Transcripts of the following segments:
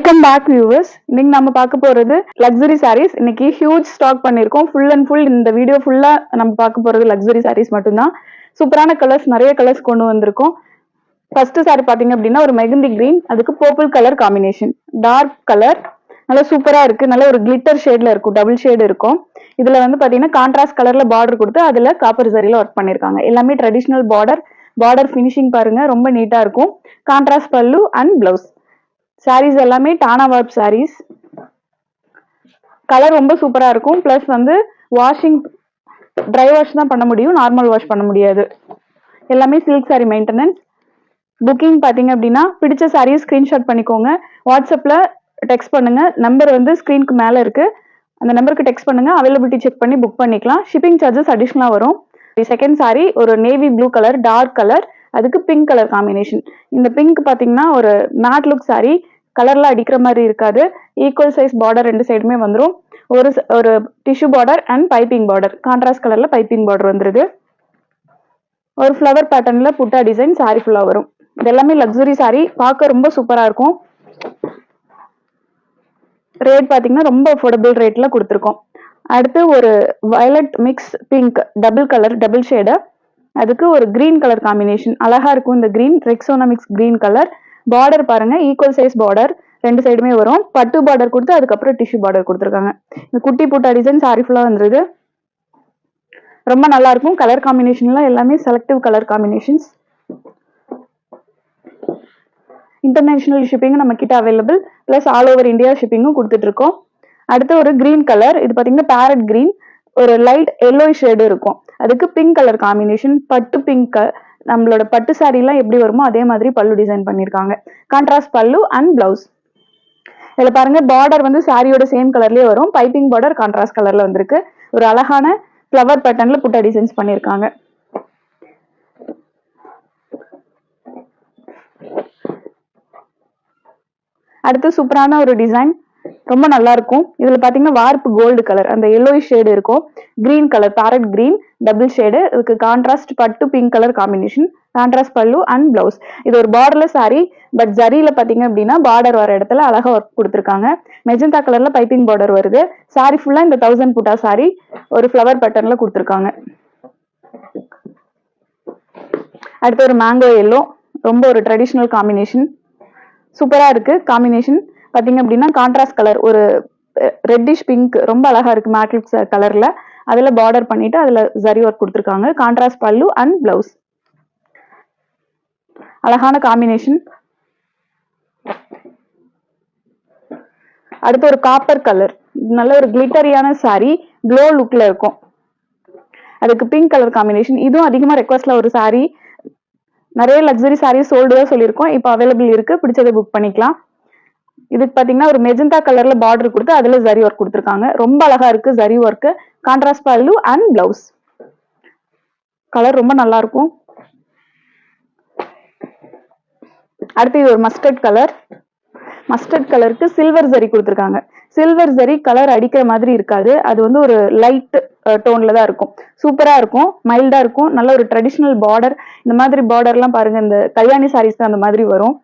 Welcome back viewers இன்னைக்கு நம்ம பார்க்க போறது லக்ஸரி சாரீஸ் இன்னைக்கு ஹியூஜ் ஸ்டாக் பண்ணியிருக்கோம். ஃபுல் அண்ட் ஃபுல் இந்த வீடியோ ஃபுல்லா நம்ம பார்க்க போறது லக்ஸரி சாரீஸ் மட்டும்தான். சூப்பரான கலர்ஸ் நிறைய கலர்ஸ் கொண்டு வந்திருக்கோம். ஃபர்ஸ்ட் சாரி பாத்தீங்க அப்படின்னா ஒரு மெகந்தி கிரீன் அதுக்கு purple colour combination dark colour நல்லா சூப்பரா இருக்கு. நல்ல ஒரு கிளிட்டர் ஷேட்ல இருக்கும். டபுள் ஷேடு இருக்கும். இதுல வந்து பாத்தீங்கன்னா கான்ட்ராஸ்ட் கலர்ல பார்டர் கொடுத்து அதுல காப்பர் சரியில ஒர்க் பண்ணிருக்காங்க எல்லாமே ட்ரெடிஷ்னல் பார்டர் பார்டர் ஃபினிஷிங் பாருங்க. ரொம்ப நீட்டா இருக்கும். Contrast pallu and blouse saris எல்லாமே டானா வார்ப் சாரீஸ் கலர் ரொம்ப சூப்பராக இருக்கும். ப்ளஸ் வந்து வாஷிங் ட்ரை வாஷ் தான் பண்ண முடியும். நார்மல் வாஷ் பண்ண முடியாது. எல்லாமே சில்க் சாரி மெயின்டெனன்ஸ் புக்கிங் பார்த்தீங்க அப்படின்னா பிடிச்ச சாரியை ஸ்க்ரீன்ஷாட் பண்ணிக்கோங்க. வாட்ஸ்அப்பில் டெக்ஸ்ட் பண்ணுங்கள் நம்பர் வந்து ஸ்க்ரீனுக்கு மேலே இருக்குது அந்த நம்பருக்கு டெக்ஸ்ட் பண்ணுங்க. அவைலபிலிட்டி செக் பண்ணி புக் பண்ணிக்கலாம். ஷிப்பிங் சார்ஜஸ் அடிஷ்னலாக வரும். செகண்ட் சாரி ஒரு navy blue colour dark colour அதுக்கு பிங்க் கலர் காம்பினேஷன் இந்த பிங்க் பார்த்தீங்கன்னா ஒரு மேட் லுக் சாரி கலர்லாம் அடிக்கிற மாதிரி இருக்காது. ஈக்குவல் சைஸ் பார்டர் ரெண்டு சைடுமே வந்துடும் ஒரு ஒரு tissue border and piping border contrast கலரில் பைப்பிங் பார்டர் வந்துருது. ஒரு ஃப்ளவர் பேட்டர்னில் புட்டா டிசைன் சாரி ஃபுல்லாக வரும். இது எல்லாமே லக்ஸுரி சாரி பார்க்க ரொம்ப சூப்பராக இருக்கும். ரேட் பார்த்தீங்கன்னா ரொம்ப அஃபோர்டபுள் ரேட்டில் கொடுத்துருக்கோம். அடுத்து ஒரு violet mix pink double colour double shade அதுக்கு ஒரு கிரீன் கலர் காம்பினேஷன் அழகாக இருக்கும் இந்த green Rexona mix green colour border பாருங்க ஈக்குவல் சைஸ் பார்டர் ரெண்டு சைடுமே வரும். பட்டு பார்டர் கொடுத்து அதுக்கப்புறம் டிஷ்யூ பார்டர் கொடுத்துருக்காங்க. இந்த குட்டி பூட்டா டிசைன் சாரி ஃபுல்லா வந்துருது ரொம்ப நல்லா இருக்கும். கலர் காம்பினேஷன்ல எல்லாமே selective colour combinations international shipping நம்ம கிட்ட available plus all over India ஷிப்பிங்கும் கொடுத்துட்டு இருக்கோம். அடுத்து ஒரு கிரீன் கலர் இது பாத்தீங்கன்னா பேரட் கிரீன் ஒரு லைட் எல்லோ ஷேடு இருக்கும். அதுக்கு பிங்க் கலர் காம்பினேஷன் பட்டு பிங்க் நம்மளோட பட்டு சாரீலாம் எல்லாம் எப்படி வருமோ அதே மாதிரி பல்லு டிசைன் பண்ணியிருக்காங்க. கான்ட்ராஸ்ட் பல்லு அண்ட் பிளவுஸ் இதில் பாருங்க பார்டர் வந்து சாரியோட சேம் கலர்லயே வரும். பைப்பிங் பார்டர் கான்ட்ராஸ்ட் கலர்ல வந்திருக்கு. ஒரு அழகான ஃப்ளவர் பேட்டர்ன்ல புட்டா டிசைன்ஸ் பண்ணியிருக்காங்க. அடுத்து சூப்பரான ஒரு டிசைன் ரொம்ப நல்லா இருக்கும் இதுல பாத்தீங்கன்னா வார்ப்பு கோல்டு கலர் அந்த எல்லோ ஷேடு இருக்கும். Green colour parrot green double shade இதுக்கு கான்ட்ராஸ்ட் பட்டு pink colour combination contrast pallu and blouse இது ஒரு பார்டர்ல சாரி பட் ஜரியில பாத்தீங்க அப்படின்னா பார்டர் வர இடத்துல அழகா ஒர்க் கொடுத்துருக்காங்க. மெஜந்தா கலர்ல பைப்பிங் பார்டர் வருது. சாரி ஃபுல்லா இந்த தௌசண்ட் புட்டா சாரி ஒரு ஃப்ளவர் பேட்டர்ன்ல கொடுத்துருக்காங்க. அடுத்து ஒரு மேங்கோ எல்லோ ரொம்ப ஒரு ட்ரெடிஷ்னல் காம்பினேஷன் சூப்பரா இருக்கு. காம்பினேஷன் பாத்தீங்க அப்படின்னா கான்ட்ராஸ்ட் கலர் ஒரு ரெட்டிஷ் பிங்க் ரொம்ப அழகா இருக்கு மேட்ரிக்ஸ் கலர்ல அதுல பார்டர் பண்ணிட்டு அதுல ஜரி ஒர்க் கொடுத்துருக்காங்க. கான்ட்ராஸ்ட் பல்லு அண்ட் பிளவுஸ் அழகான காம்பினேஷன் அடுத்து ஒரு காப்பர் கலர் நல்ல ஒரு கிளிட்டரியான சாரி க்ளோ லுக்ல இருக்கும். அதுக்கு பிங்க் கலர் காம்பினேஷன் இதுவும் அதிகமா ரெக்வஸ்ட்ல ஒரு சாரி நிறைய லக்ஸரி சாரீஸ் சோல்டு தான் சொல்லியிருக்கோம். இப்போ அவைலபிள் இருக்கு. பிடிச்சதை புக் பண்ணிக்கலாம். இதுக்கு பாத்தீங்கன்னா ஒரு மெஜந்தா கலர்ல பார்டர் கொடுத்து அதுல ஜரி ஒர்க் கொடுத்துருக்காங்க. ரொம்ப அழகா இருக்கு zari work contrast pallu and blouse colour ரொம்ப நல்லா இருக்கும். அடுத்து இது ஒரு மஸ்டர்ட் கலர் மஸ்டர்ட் கலருக்கு சில்வர் ஜரி கொடுத்துருக்காங்க. சில்வர் ஜரி கலர் அடிக்கிற மாதிரி இருக்காது. அது வந்து ஒரு லைட் டோன்ல தான் இருக்கும். சூப்பரா இருக்கும். மைல்டா இருக்கும். நல்ல ஒரு ட்ரெடிஷ்னல் பார்டர் இந்த மாதிரி பார்டர்லாம் பாருங்க. இந்த கல்யாணி சாரீஸ் அந்த மாதிரி வரும்.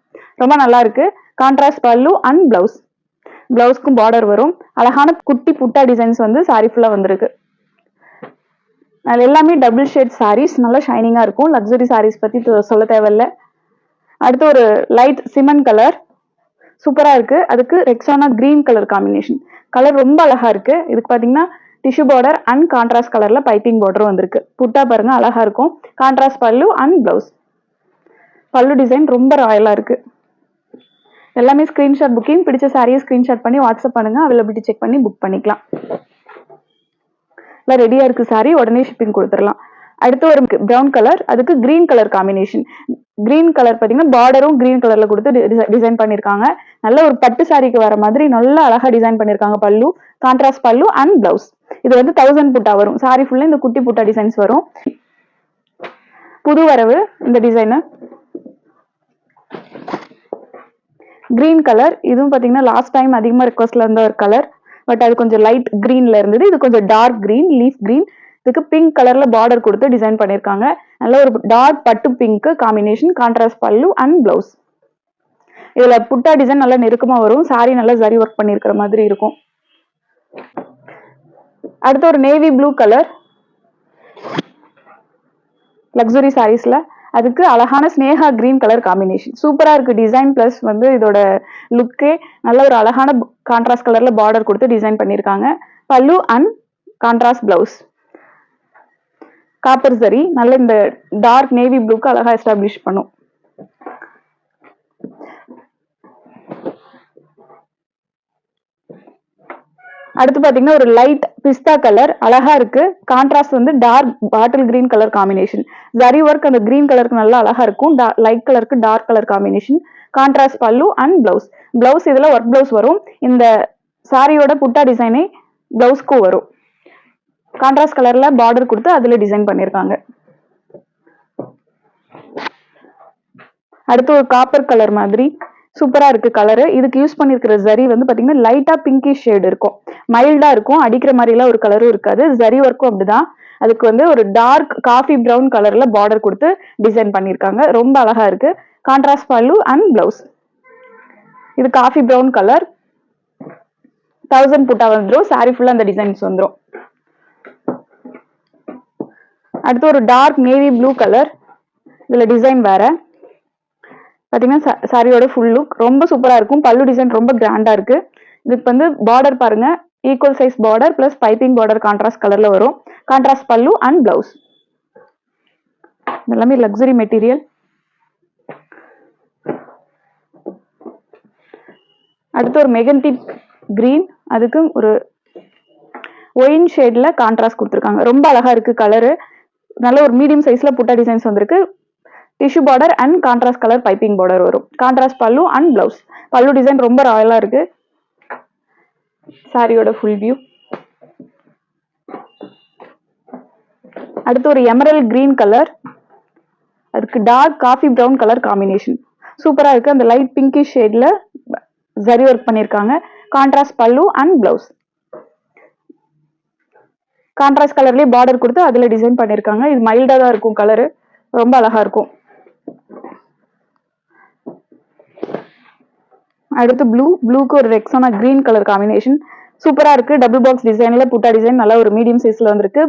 ரொம்ப நல்லா இருக்கு. Contrast pallu and blouse பிளவுஸ்க்கும் border வரும். அழகான குட்டி புட்டா டிசைன்ஸ் வந்து சாரி ஃபுல்லாக வந்திருக்கு. அது எல்லாமே டபுள் ஷேட் சாரீஸ் நல்லா ஷைனிங்காக இருக்கும். லக்ஸரி சாரீஸ் பற்றி சொல்ல தேவையில்ல. அடுத்து ஒரு லைட் சிமெண்ட் கலர் சூப்பராக இருக்கு. அதுக்கு Rexona green colour combination colour ரொம்ப அழகா இருக்கு. இதுக்கு பார்த்தீங்கன்னா டிஷ்யூ பார்டர் அண்ட் கான்ட்ராஸ்ட் கலர்ல பைப்பிங் பார்டர் வந்திருக்கு. புட்டா பாருங்க அழகா இருக்கும். Contrast pallu and blouse pallu design ரொம்ப ராயலாக இருக்குது எல்லாமே ஸ்கிரீன்ஷாட் புக்கிங் பிடிச்ச சாரியை ஸ்கிரீன்ஷாட் பண்ணி வாட்ஸ்அப் பண்ணுங்க. அவைலபிலிட்டி செக் பண்ணி புக் பண்ணிக்கலாம். எல்லாம் ரெடியா இருக்கு சாரி உடனே ஷிப்பிங் கொடுத்துடலாம். அடுத்து ஒரு பிரவுன் கலர் அதுக்கு green colour combination green colour பாத்தீங்கன்னா பார்டரும் கிரீன் கலர்ல கொடுத்து டிசைன் பண்ணிருக்காங்க. நல்ல ஒரு பட்டு சாரிக்கு வர மாதிரி நல்லா அழகா டிசைன் பண்ணிருக்காங்க பல்லு. கான்ட்ராஸ்ட் பல்லு அண்ட் பிளவுஸ் இது வந்து தௌசண்ட் புட்டா வரும். சாரி ஃபுல்லா இந்த குட்டி புட்டா டிசைன்ஸ் வரும். புது வரவு இந்த டிசைனு கிரீன் கலர் இதுவும் பாத்தீங்கன்னா லாஸ்ட் டைம் அதிகமா ரிக்வஸ்ட்ல இருந்த ஒரு கலர் பட் அது கொஞ்சம் லைட் கிரீன்ல இருந்தது. இது கொஞ்சம் டார்க் கிரீன் லீஃப் கிரீன் இதுக்கு பிங்க் கலர்ல பார்டர் கொடுத்து டிசைன் பண்ணிருக்காங்க. நல்ல ஒரு டார்க் பட்டு pink combination contrast pallu and blouse இதுல புட்டா டிசைன் நல்லா நெருக்கமா வரும். சாரி நல்லா சரி ஒர்க் பண்ணிருக்கிற மாதிரி இருக்கும். அடுத்து ஒரு நேவி ப்ளூ கலர் லக்ஸுரி சாரீஸ்ல அதுக்கு அழகான ஸ்னேகா கிரீன் கலர் காம்பினேஷன் சூப்பரா இருக்கு. டிசைன் பிளஸ் வந்து இதோட லுக்கே நல்ல ஒரு அழகான கான்ட்ராஸ்ட் கலர்ல பார்டர் கொடுத்து டிசைன் பண்ணிருக்காங்க pallu and contrast blouse copper சரி நல்ல இந்த டார்க் நேவி ப்ளூக்கு அழகா எஸ்டாப்ளிஷ் பண்ணும். அடுத்து பாத்தீங்கன்னா ஒரு லைட் பிஸ்தா கலர் அழகா இருக்கு. கான்ட்ராஸ்ட் வந்து dark bottle green colour combination zari work அந்த கிரீன் கலருக்கு நல்லா அழகா இருக்கும். லைட் கலருக்கு dark colour combination contrast pallu and blouse blouse இதுல ஒர்க் பிளவுஸ் வரும். இந்த சாரியோட புட்டா டிசைனே பிளவுஸ்க்கும் வரும். கான்ட்ராஸ்ட் கலர்ல பார்டர் கொடுத்து அதுல டிசைன் பண்ணிருக்காங்க. அடுத்து ஒரு காப்பர் கலர் மாதிரி. சூப்பரா இருக்கு கலரு இதுக்கு யூஸ் பண்ணிருக்கிற ஜரி வந்து பாத்தீங்கன்னா லைட்டா பிங்கிஷ் ஷேட் இருக்கும். மைல்டா இருக்கும் அடிக்கிற மாதிரி ஒரு கலரும் இருக்காது. ஜரி ஒர்க்கும் அப்படிதான். அதுக்கு வந்து ஒரு டார்க் காஃபி ப்ரௌன் கலர்ல பார்டர் கொடுத்து டிசைன் பண்ணிருக்காங்க ரொம்ப அழகா இருக்கு. கான்ட்ராஸ்ட் பல்லு அண்ட் பிளவுஸ் இது coffee brown colour thousand butta வந்துடும் சாரி ஃபுல்லா அந்த டிசைன்ஸ் வந்துடும் அடுத்து ஒரு டார்க் நேவி ப்ளூ கலர் இதுல டிசைன் வேற. பார்த்தீங்கன்னா சாரியோட ஃபுல் லுக் ரொம்ப சூப்பராக இருக்கும். பல்லு டிசைன் ரொம்ப கிராண்டாக இருக்கு. இதுக்கு வந்து பார்டர் பாருங்க. Equal size border plus piping border contrast கலரில் வரும். கான்ட்ராஸ்ட் பல்லு அண்ட் பிளவுஸ் எல்லாமே லக்ஸரி மெட்டீரியல் அடுத்து ஒரு மெகந்தி கிரீன் அதுக்கு ஒரு ஒயின் ஷேட்ல கான்ட்ராஸ்ட் கொடுத்துருக்காங்க. ரொம்ப அழகா இருக்கு கலரு நல்ல ஒரு மீடியம் சைஸ்ல புட்டா டிசைன்ஸ் வந்திருக்கு. Tissue border and contrast colour piping border வரும். Contrast pallu and blouse pallu design ரொம்ப ராயலா இருக்கு. சாரியோட ஃபுல் வியூ அடுத்து ஒரு எமரல் கிரீன் கலர் அதுக்கு dark coffee brown colour combination சூப்பரா இருக்கு. அந்த லைட் பிங்கிஷ் ஷேட்ல ஜரி ஒர்க் பண்ணியிருக்காங்க contrast pallu and blouse contrast கலர்லயே border கொடுத்து அதுல டிசைன் பண்ணிருக்காங்க. இது மைல்டா தான் இருக்கும் கலரு ரொம்ப அழகா இருக்கும். அடுத்து ப்ளூ ப்ளூக்கு ஒரு ரெக்ஸான கிரீன் கலர் காம்பினேஷன் சூப்பராக இருக்கு. டபுள் பாக்ஸ் டிசைன்ல புட்டா டிசைன் நல்ல ஒரு மீடியம் சைஸ்ல வந்திருக்கு.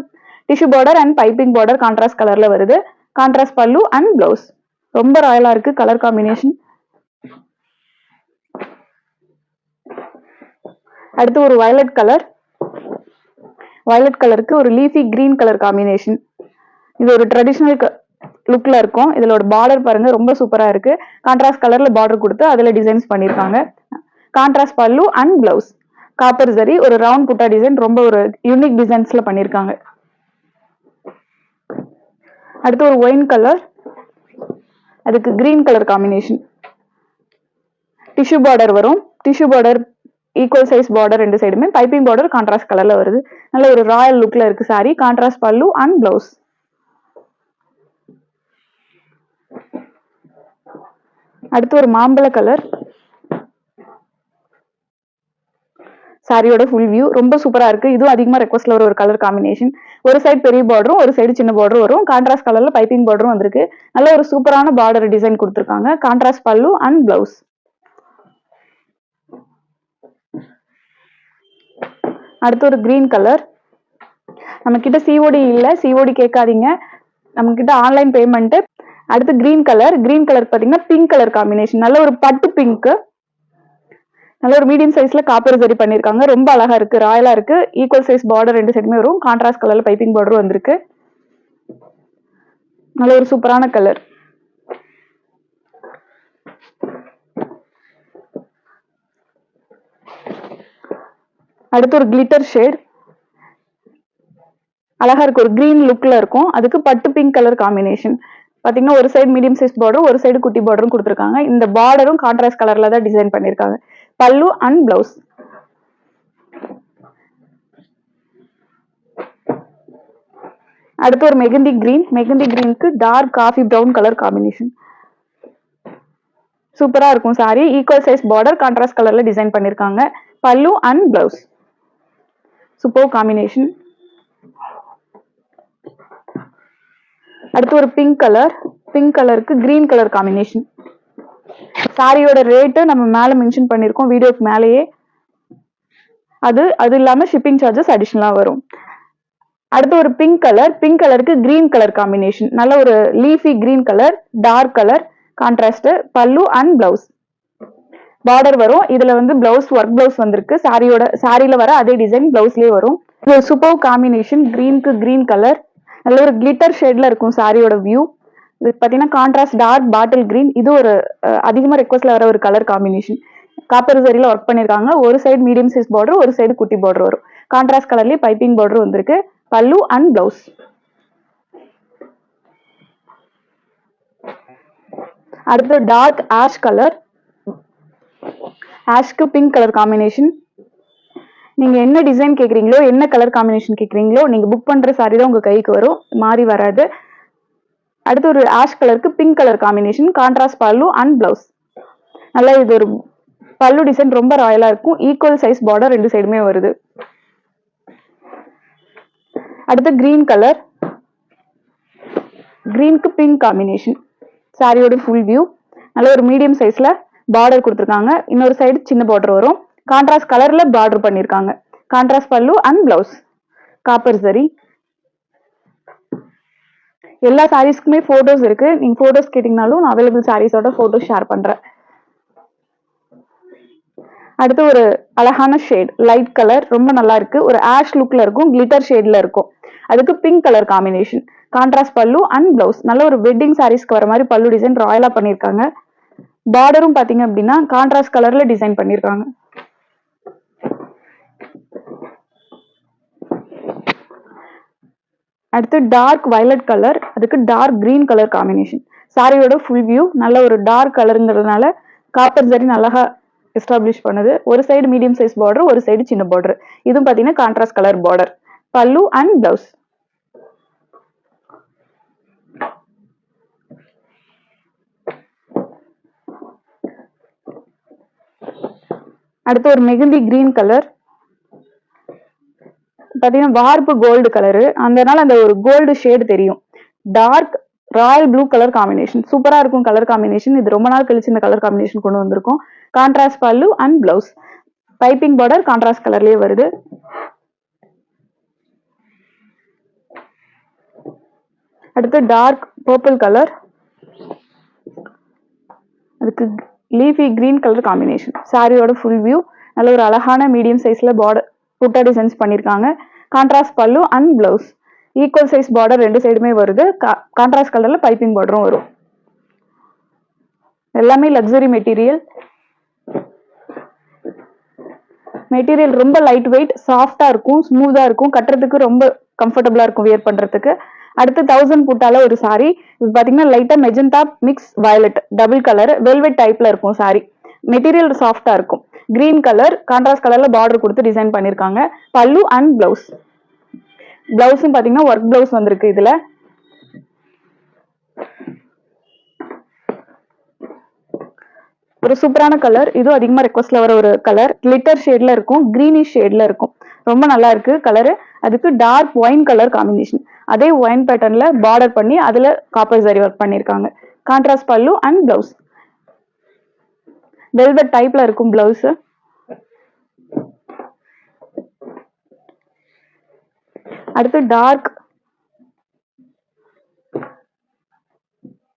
Tissue border and piping border contrast கலர்ல வருது. கான்ட்ராஸ்ட் பல்லு அண்ட் பிளவுஸ் ரொம்ப ராயலா இருக்கு கலர் காம்பினேஷன் அடுத்து ஒரு வயலட் கலர் வயலட் கலருக்கு ஒரு லீஃபி கிரீன் கலர் காம்பினேஷன் இது ஒரு ட்ரெடிஷ்னல் லுக்ல இருக்கும். இதுல ஒரு பார்டர் பாருங்க ரொம்ப சூப்பரா இருக்கு. கான்ட்ராஸ்ட் கலர்ல பார்டர் கொடுத்து அதுல டிசைன்ஸ் பண்ணிருக்காங்க. Contrast pallu and blouse copper சரி ஒரு ரவுண்ட் புட்டா டிசைன் ரொம்ப ஒரு யூனிக் டிசைன்ஸ்ல பண்ணிருக்காங்க. அடுத்து ஒரு ஒயின் கலர் அதுக்கு green colour combination tissue border வரும். Tissue border equal size border ரெண்டு சைடுமே பைப்பிங் பார்டர் கான்ட்ராஸ்ட் கலர்ல வருது. நல்ல ஒரு ராயல் லுக்ல இருக்கு sari contrast pallu and blouse அடுத்து ஒரு மாம்பழ கலர் சாரியோட ஃபுல் வியூ ரொம்ப சூப்பரா இருக்கு. இதுவும் அதிகமா ரெக்வஸ்ட்ல வர ஒரு கலர் காம்பினேஷன் ஒரு சைடு பெரிய பார்டரும் ஒரு சைடு சின்ன பார்டரும் வரும். கான்ட்ராஸ்ட் கலர்ல பைப்பிங் பார்டரும் வந்திருக்கு. நல்ல ஒரு சூப்பரான பார்டர் டிசைன் கொடுத்துருக்காங்க. கான்ட்ராஸ்ட் பல்லு அண்ட் பிளவுஸ் அடுத்து ஒரு கிரீன் கலர் நம்ம கிட்ட சிஓடி இல்ல. சிஓடி கேட்காதீங்க. நம்ம கிட்ட ஆன்லைன் பேமெண்ட் அடுத்து கிரீன் கலர் கிரீன் கலர் பாத்தீங்கன்னா பிங்க் கலர் காம்பினேஷன் நல்ல ஒரு பட்டு பிங்க் நல்ல ஒரு மீடியம் சைஸ்ல காப்பர் சரி பண்ணிருக்காங்க. ரொம்ப அழகா இருக்கு. ராயலா இருக்கு. ஈக்குவல் சைஸ் பார்டர் ரெண்டு சைடுமே வரும். கான்ட்ராஸ்ட் கலர்ல பைப்பிங் பார்டரும் வந்திருக்கு. நல்ல ஒரு சூப்பரான கலர் அடுத்து ஒரு கிளிட்டர் ஷேட் அழகா இருக்கு. ஒரு கிரீன் லுக்ல இருக்கும். அதுக்கு பட்டு பிங்க் கலர் காம்பினேஷன் பாத்தீங்கன்னா ஒரு சைடு மீடியம் சைஸ் பார்டரும் ஒரு சைடு குட்டி பார்டரும் கொடுத்துருக்காங்க. இந்த பார்டரும் கான்ட்ராஸ்ட் கலர்ல தான் டிசைன் பண்ணிருக்காங்க பல்லு அண்ட் பிளவுஸ் அடுத்து ஒரு mehndi green mehndi கிரீனுக்கு dark coffee brown colour combination சூப்பரா இருக்கும் sari equal size border contrast கலர்ல டிசைன் பண்ணிருக்காங்க pallu and blouse super combination அடுத்து ஒரு பிங்க் கலர் பிங்க் கலருக்கு கிரீன் கலர் காம்பினேஷன் சாரியோட ரேட்டு நம்ம மேலே மென்ஷன் பண்ணியிருக்கோம் வீடியோக்கு மேலேயே. அது அது இல்லாமல் ஷிப்பிங் சார்ஜஸ் அடிஷ்னலாக வரும். அடுத்து ஒரு பிங்க் கலர் பிங்க் கலருக்கு கிரீன் கலர் காம்பினேஷன் நல்ல ஒரு leafy green colour dark colour contrast pallu and blouse border வரும். இதுல வந்து பிளவுஸ் ஒர்க் பிளவுஸ் வந்திருக்கு. சாரியோட சாரியில வர அதே டிசைன் பிளவுஸ்லயே வரும். இது சூப்பர் காம்பினேஷன் கிரீனுக்கு கிரீன் கலர் நல்ல ஒரு கிளிட்டர் ஷேட்ல இருக்கும் சாரியோட வியூ இது பார்த்தீங்கன்னா கான்ட்ராஸ்ட் டார்க் பாட்டில் கிரீன் இது ஒரு அதிகமாக ரெக்வஸ்ட்ல வர ஒரு கலர் காம்பினேஷன் காப்பர் சரியில் ஒர்க் பண்ணிருக்காங்க. ஒரு சைடு மீடியம் சைஸ் பார்டர் ஒரு சைடு குட்டி பார்டர் வரும். கான்ட்ராஸ்ட் கலர்லேயே பைப்பிங் பார்டர் வந்திருக்கு. பல்லு அண்ட் பிளவுஸ் அடுத்து டார்க் ஆஷ் கலர் ஆஷ்க்கு பிங்க் கலர் காம்பினேஷன் நீங்க என்ன டிசைன் கேக்குறீங்களோ என்ன கலர் காம்பினேஷன் கேக்குறீங்களோ நீங்க புக் பண்ற சாரி தான் உங்க கைக்கு வரும். மாறி வராது. அடுத்து ஒரு ஆஷ் கலருக்கு pink colour combination contrast pallu and blouse நல்லா இது ஒரு பல்லு டிசைன் ரொம்ப ராயலா இருக்கும். ஈக்குவல் சைஸ் பார்டர் ரெண்டு சைடுமே வருது. அடுத்து கிரீன் கலர் கிரீனுக்கு பிங்க் காம்பினேஷன் சாரியோட ஃபுல் வியூ நல்ல ஒரு மீடியம் சைஸ்ல பார்டர் கொடுத்துருக்காங்க. இன்னொரு சைடு சின்ன பார்டர் வரும். கான்ட்ராஸ்ட் கலர்ல பார்டர் பண்ணிருக்காங்க. Contrast pallu and blouse copper சரி எல்லா சாரீஸ்க்குமே போட்டோஸ் இருக்கு. நீங்க போட்டோஸ் கேட்டீங்கனாலும் நான் அவைலபிள் சாரீஸோட போட்டோஸ் ஷேர் பண்றேன். அடுத்து ஒரு அழகான ஷேட் லைட் கலர் ரொம்ப நல்லா இருக்கு. ஒரு ஆஷ் லுக்ல இருக்கும். கிளிட்டர் ஷேட்ல இருக்கும். அதுக்கு pink colour combination contrast pallu and blouse நல்ல ஒரு வெட்டிங் சாரீஸ்க்கு வர மாதிரி பல்லு டிசைன் ராயலா பண்ணிருக்காங்க. பார்டரும் பாத்தீங்க அப்படின்னா கான்ட்ராஸ்ட் கலர்ல டிசைன் பண்ணிருக்காங்க. அடுத்து டார்க் வயலட் கலர் அதுக்கு டார்க் கிரீன் கலர் காம்பினேஷன் சாரியோட ஃபுல் வியூ நல்ல ஒரு டார்க் கலருங்கிறதுனால காப்பர் சரி நல்லா எஸ்டாப்ளிஷ் பண்ணுது. ஒரு சைடு மீடியம் சைஸ் பார்டர் ஒரு சைடு சின்ன பார்டர் இதுவும் பார்த்தீங்கன்னா contrast colour border pallu and blouse அடுத்து ஒரு மெகுந்தி கிரீன் கலர் பார்த்தீங்கன்னா வார்ப்பு கோல்டு கலரு அதனால அந்த ஒரு கோல்டு ஷேடு தெரியும். Dark royal blue colour combination சூப்பரா இருக்கும் கலர் காம்பினேஷன் இது ரொம்ப நாள் கழிச்சு இந்த கலர் காம்பினேஷன் கொண்டு வந்திருக்கோம். Contrast pallu and blouse piping border contrast கலர்லயே வருது. அடுத்து டார்க் பர்பிள் கலர் அதுக்கு லீஃபி கிரீன் கலர் காம்பினேஷன் சாரியோட ஃபுல் வியூ நல்ல ஒரு அழகான மீடியம் சைஸ்ல பார்டர் புட்டா டிசைன்ஸ் பண்ணியிருக்காங்க contrast pallu and blouse equal size border ரெண்டு சைடுமே வருது. கான்ட்ராஸ்ட் கலரில் பைப்பிங் பார்டரும் வரும். எல்லாமே லக்ஸரி மெட்டீரியல் மெட்டீரியல் ரொம்ப லைட் வெயிட் சாஃப்டாக இருக்கும் ஸ்மூத்தாக இருக்கும். கட்டுறதுக்கு ரொம்ப கம்ஃபர்டபுளாக இருக்கும் வியர் பண்ணுறதுக்கு அடுத்து தௌசண்ட் புட்டால ஒரு சாரி இது பார்த்தீங்கன்னா லைட்டாக magenta mix violet double colour velvet டைப்பில் இருக்கும் சாரி மெட்டீரியல் சாஃப்டா இருக்கும். கிரீன் கலர் கான்ட்ராஸ்ட் கலர்ல பார்டர் கொடுத்து டிசைன் பண்ணிருக்காங்க. பல்லு அண்ட் பிளவுஸ் பிளவுஸும் பாத்தீங்கன்னா ஒர்க் பிளவுஸ் வந்திருக்கு இதுல. ஒரு சூப்பரான கலர் இதுவும் அதிகமா ரெக்வஸ்ட்ல வர ஒரு கலர் கிளிட்டர் ஷேட்ல இருக்கும் கிரீனிஷ் ஷேட்ல இருக்கும். ரொம்ப நல்லா இருக்கு கலரு அதுக்கு டார்க் ஒயின் கலர் காம்பினேஷன் அதே ஒயின் பேட்டர்ன்ல பார்டர் பண்ணி அதுல காப்பர் சரி ஒர்க் பண்ணிருக்காங்க. Contrast pallu and blouse velvet டைப்ல இருக்கும் பிளவுஸ் அடுத்து டார்க்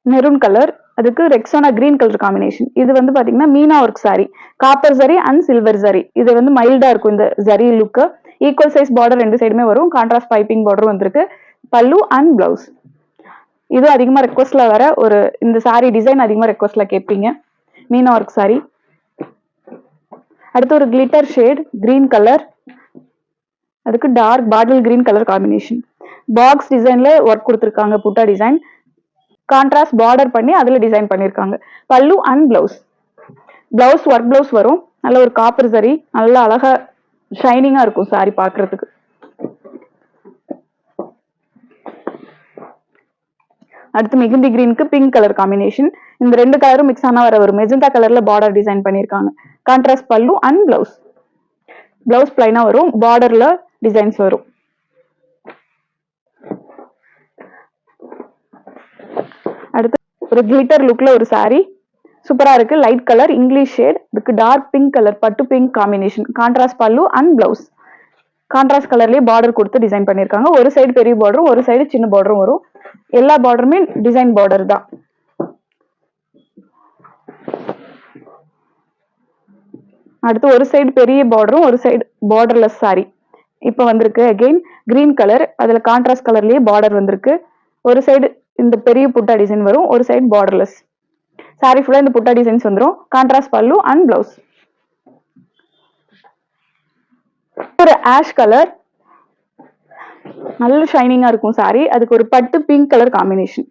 மெரூன் கலர் அதுக்கு ரெக்ஸோனா கிரீன் கலர் காம்பினேஷன் இது வந்து பாத்தீங்கன்னா meena work sari copper zari and silver zari இது வந்து மைல்டா இருக்கும் இந்த சரி லுக்கு ஈக்குவல் சைஸ் பார்டர் ரெண்டு சைடுமே வரும். கான்ட்ராஸ்ட் பைப்பிங் பார்டர் வந்திருக்கு. பல்லு அண்ட் பிளவுஸ் இது அதிகமா ரெக்வஸ்ட்ல வர ஒரு இந்த சாரி டிசைன் அதிகமா ரெக்வஸ்ட்ல கேட்பீங்க மீனா ஒர்க் சாரி அடுத்து ஒரு கிளிட்டர் ஷேட் கிரீன் கலர் அதுக்கு dark bottle green colour combination box டிசைன்ல ஒர்க் கொடுத்துருக்காங்க புட்டா டிசைன் கான்ட்ராஸ்ட் பார்டர் பண்ணி அதுல டிசைன் பண்ணிருக்காங்க. Pallu and blouse blouse work blouse வரும். நல்ல ஒரு காப்பர் சரி நல்ல அழகா ஷைனிங்கா இருக்கும் சாரி பாக்குறதுக்கு அடுத்து மிகுந்தி கிரீனுக்கு பிங்க் கலர் காம்பினேஷன் இந்த ரெண்டு கலரும் மிக்ஸ் ஆனா வர ஒரு மெஜந்தா கலர்ல பார்டர் டிசைன் பண்ணிருக்காங்க. Contrast pallu and blouse blouse பிளைனா வரும். பார்டர்ல டிசைன்ஸ் வரும். அடுத்து ஒரு கிளிட்டர் லுக்ல ஒரு சாரீ சூப்பரா இருக்கு. லைட் கலர் இங்கிலீஷ் ஷேட் இதுக்கு டார்க் பிங்க் கலர் பட்டு pink combination contrast pallu and blouse contrast கலர்லயே border கொடுத்து டிசைன் பண்ணிருக்காங்க ஒரு சைடு பெரிய பார்டரும் ஒரு சைடு சின்ன பார்டரும் வரும். எல்லா பார்டருமே டிசைன் பார்டர் தான். அடுத்து ஒரு சைடு பெரிய பார்டரும் ஒரு சைடு பார்டர்லெஸ் சாரி இப்போ வந்திருக்கு அகெயின் கிரீன் கலர் அதில் கான்ட்ராஸ்ட் கலர்லேயே பார்டர் வந்திருக்கு. ஒரு சைடு இந்த பெரிய புட்டா டிசைன் வரும் ஒரு சைடு பார்டர்லெஸ் சாரி ஃபுல்லாக இந்த புட்டா டிசைன்ஸ் வந்துடும் கான்ட்ராஸ்ட் பல்லு அண்ட் பிளவுஸ் ஒரு ஆஷ் கலர் நல்ல ஷைனிங்காக இருக்கும் சாரி அதுக்கு ஒரு பட்டு பிங்க் கலர் காம்பினேஷன்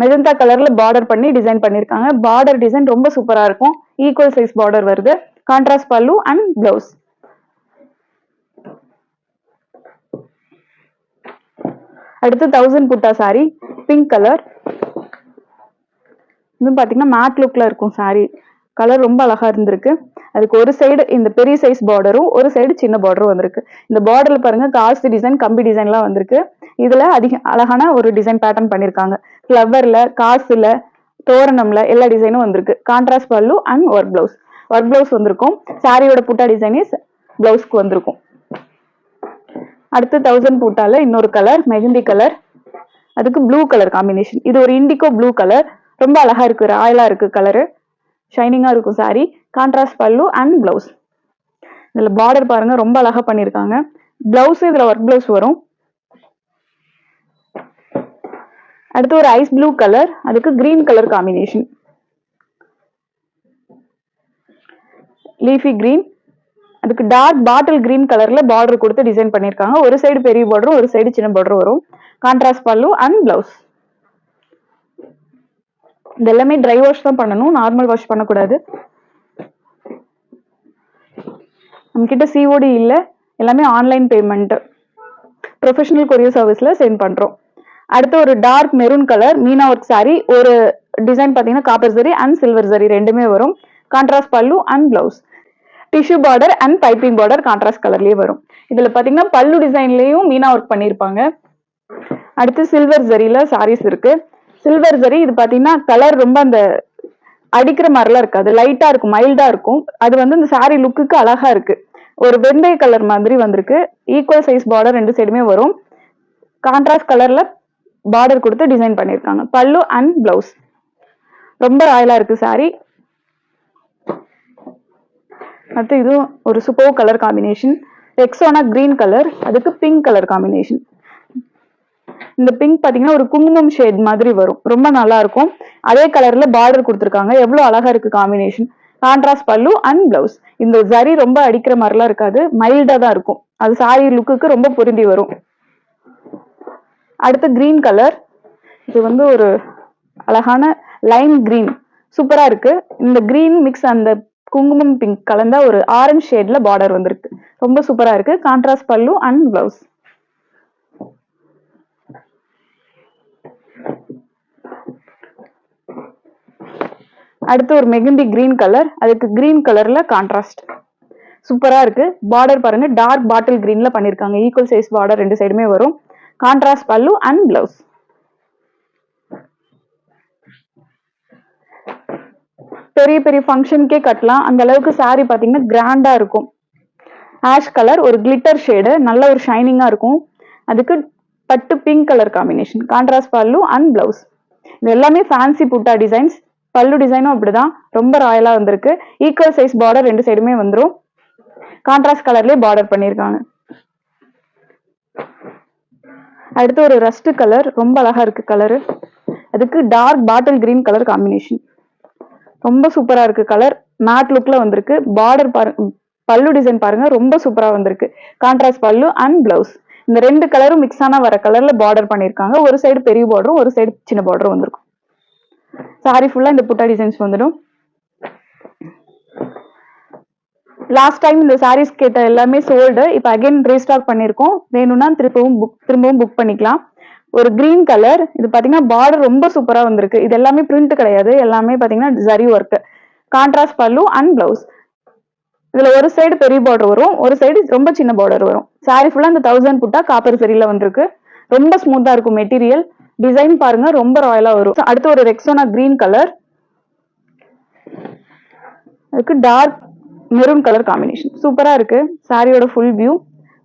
மெஜந்தா கலர்ல பார்டர் பண்ணி டிசைன் பண்ணிருக்காங்க. பார்டர் டிசைன் ரொம்ப சூப்பரா இருக்கும். ஈக்குவல் சைஸ் பார்டர் வருது. கான்ட்ராஸ்ட் பல்லு அண்ட் பிளவுஸ் அடுத்து thousand butta sari pink colour இதுவும் பாத்தீங்கன்னா மேட் லுக்ல இருக்கும் சாரி கலர் ரொம்ப அழகா இருந்திருக்கு. அதுக்கு ஒரு சைடு இந்த பெரிய சைஸ் பார்டரும் ஒரு சைடு சின்ன பார்டரும் வந்திருக்கு. இந்த பார்டர்ல பாருங்க காசு டிசைன் கம்பி டிசைன்லாம் வந்திருக்கு. இதுல அதிக அழகான ஒரு டிசைன் பேட்டர்ன் பண்ணிருக்காங்க. ஃப்ளவர்ல காசுல தோரணம்ல எல்லா டிசைனும் வந்திருக்கு. Contrast pallu and work blouse work blouse வந்திருக்கும். சாரியோட புட்டா டிசைன் இஸ் பிளவுஸ்க்கு வந்திருக்கும். அடுத்து தௌசண்ட் பூட்டால இன்னொரு கலர் மெஹந்தி கலர் அதுக்கு ப்ளூ கலர் காம்பினேஷன் இது ஒரு இண்டிகோ ப்ளூ கலர் ரொம்ப அழகா இருக்கு ராயலா இருக்கு கலரு ஷைனிங்கா இருக்கும் sari contrast pallu and blouse இதில் பார்டர் பாருங்க ரொம்ப அழகாக பண்ணியிருக்காங்க. பிளவுஸ் இதில் ஒர்க் பிளவுஸ் வரும். அடுத்து ஒரு ஐஸ் ப்ளூ கலர் அதுக்கு green colour combination leafy green அதுக்கு டார்க் பாட்டில் கிரீன் கலர்ல பார்டர் கொடுத்து டிசைன் பண்ணியிருக்காங்க. ஒரு சைடு பெரிய பார்டரும் ஒரு சைடு சின்ன பார்டரும் வரும். கான்ட்ராஸ்ட் பல்லு அண்ட் பிளவுஸ் இது எல்லாமே ட்ரை வாஷ் தான் பண்ணணும். நார்மல் வாஷ் பண்ணக்கூடாது. நம்ம சிஓடி இல்லை எல்லாமே ஆன்லைன் பேமெண்ட்டு ப்ரொஃபஷனல் கொரியர் சர்வீஸில் சென்ட் பண்ணுறோம் அடுத்து ஒரு dark maroon colour meena work sari ஒரு டிசைன் பார்த்தீங்கன்னா copper zari and silver zari ரெண்டுமே வரும். Contrast pallu and blouse tissue border and piping border contrast கலர்லேயே வரும். இதில் பார்த்தீங்கன்னா பல்லு டிசைன்லேயும் மீனா ஒர்க் பண்ணியிருப்பாங்க. அடுத்து சில்வர் ஜரியில் சாரீஸ் இருக்கு. சில்வர் ஜரி இது பார்த்தீங்கன்னா கலர் ரொம்ப அந்த அடிக்கிற மாதிரிலாம் இருக்காது. லைட்டாக இருக்கும் மைல்டாக இருக்கும். அது வந்து இந்த சாரீ லுக்குக்கு அழகாக இருக்குது ஒரு வெந்தய கலர் மாதிரி வந்திருக்கு. ஈக்குவல் சைஸ் பார்டர் ரெண்டு சைடுமே வரும். கான்ட்ராஸ்ட் கலர்ல பார்டர் கொடுத்து டிசைன் பண்ணியிருக்காங்க. பல்லு அண்ட் பிளவுஸ் ரொம்ப ராயலா இருக்கு சாரி அடுத்து இதுவும் ஒரு super colour combination Rexona green colour அதுக்கு பிங்க் கலர் காம்பினேஷன் இந்த பிங்க் பாத்தீங்கன்னா ஒரு குங்குமம் ஷேட் மாதிரி வரும். ரொம்ப நல்லா இருக்கும். அதே கலர்ல பார்டர் கொடுத்துருக்காங்க. எவ்வளவு அழகா இருக்கு combination contrast pallu and blouse இந்த ஜரி ரொம்ப அடிக்கிற மாதிரிலாம் இருக்காது. மைல்டா தான் இருக்கும். அது சாரி லுக்குக்கு ரொம்ப பொருந்தி வரும். அடுத்து கிரீன் கலர் இது வந்து ஒரு அழகான லைம் கிரீன் சூப்பரா இருக்கு. இந்த கிரீன் மிக்ஸ் அந்த குங்குமம் பிங்க் கலந்த ஒரு ஆரஞ்சு ஷேட்ல பார்டர் வந்திருக்கு. ரொம்ப சூப்பரா இருக்கு. கான்ட்ராஸ்ட் பல்லு அண்ட் பிளவுஸ் அடுத்து ஒரு மெகந்தி கிரீன் கலர் அதுக்கு கிரீன் கலர்ல கான்ட்ராஸ்ட் சூப்பரா இருக்கு. பார்டர் பாருங்க டார்க் பாட்டில் கிரீன்ல பண்ணிருக்காங்க. ஈக்குவல் சைஸ் பார்டர் ரெண்டு சைடுமே வரும். கான்ட்ராஸ்ட் பல்லு அண்ட் பிளவுஸ் பெரிய பெரிய ஃபங்க்ஷனுக்கே கட்டலாம். அந்த அளவுக்கு சாரி பாத்தீங்கன்னா கிராண்டா இருக்கும். ஆஷ் கலர் ஒரு கிளிட்டர் ஷேடு நல்ல ஒரு ஷைனிங்கா இருக்கும். அதுக்கு பட்டு pink colour combination contrast pallu and blouse இது எல்லாமே ஃபேன்சி புட்டா டிசைன்ஸ் பல்லு டிசைனும் அப்படிதான். ரொம்ப ராயலா வந்திருக்கு. ஈக்குவல் சைஸ் பார்டர் ரெண்டு சைடுமே வந்துரும். கான்ட்ராஸ்ட் கலர்லயே பார்டர் பண்ணிருக்காங்க அடுத்து ஒரு ரஸ்ட் கலர் ரொம்ப அழகா இருக்கு கலரு அதுக்கு dark bottle green colour combination ரொம்ப சூப்பரா இருக்கு கலர் மேட் லுக்ல வந்திருக்கு. பார்டர் பாரு பல்லு டிசைன் பாருங்க ரொம்ப சூப்பரா வந்திருக்கு. கான்ட்ராஸ்ட் பல்லு அண்ட் பிளவுஸ் இந்த ரெண்டு கலரும் மிக்ஸ் ஆன வர கலர்ல பார்டர் பண்ணிருக்காங்க ஒரு சைடு பெரிய பார்டரும் ஒரு சைடு சின்ன பார்டரும் வந்திருக்கும். சாரி ஃபுல்லா இந்த புட்டா டிசைன்ஸ் வந்துடும். லாஸ்ட் டைம் இந்த சாரீஸ் கேட்ட எல்லாமே சோல்டு இப்போ அகைன் ரீஸ்டாக் பண்ணியிருக்கோம் வேணும்னா திரும்பவும் புக் திரும்பவும் புக் பண்ணிக்கலாம். ஒரு கிரீன் கலர் இது பாத்தீங்கன்னா பார்டர் ரொம்ப சூப்பராக வந்திருக்கு. இது எல்லாமே பிரிண்ட் கிடையாது. எல்லாமே பார்த்தீங்கன்னா zari work contrast pallu and blouse இதில் ஒரு சைடு பெரிய பார்டர் வரும். ஒரு சைடு ரொம்ப சின்ன பார்டர் வரும். சாரி ஃபுல்லாக இந்த தௌசண்ட் புட்டா காப்பர் சரியில வந்திருக்கு. ரொம்ப ஸ்மூத்தாக இருக்கும் மெட்டீரியல் டிசைன் பாருங்க ரொம்ப ராயலா வரும். அடுத்து ஒரு ரெக்ஸோனா கிரீன் கலர் அதுக்கு டார்க் மெரூன் கலர் காம்பினேஷன் சூப்பரா இருக்கு. சாரியோட ஃபுல் வியூ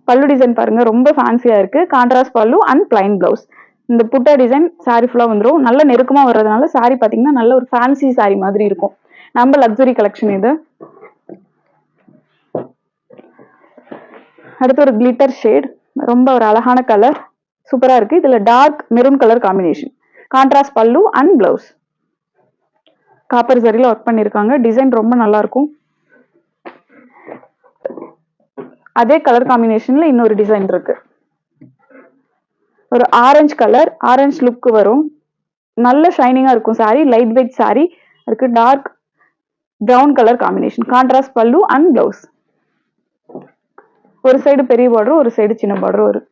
பல்லு டிசைன் பாருங்க ரொம்ப ஃபேன்சியா இருக்கு. Contrast pallu and plain blouse இந்த புட்டா டிசைன் சாரி ஃபுல்லா வந்துடும் நல்ல நெருக்கமா வர்றதுனால சாரி பாத்தீங்கன்னா நல்ல ஒரு ஃபேன்சி சாரி மாதிரி இருக்கும். நம்ம லக்ஸுரி கலெக்ஷன் இது. அடுத்து ஒரு கிளிட்டர் ஷேட் ரொம்ப ஒரு அழகான கலர் சூப்பரா இருக்கு. இதுல dark maroon colour combination contrast pallu and blouse copper சரியில work பண்ணிருக்காங்க. டிசைன் ரொம்ப நல்லா இருக்கும். அதே கலர் காம்பினேஷன்ல இன்னொரு டிசைன் இருக்கு. ஒரு ஆரஞ்சு கலர் ஆரஞ்சு லுக் வரும். நல்ல ஷைனிங்கா இருக்கும் சாரி லைட் வெயிட் சாரி அதுக்கு dark brown colour combination contrast pallu and blouse ஒரு சைடு பெரிய பார்டரும் ஒரு சைடு சின்ன பார்டரும் வரும்.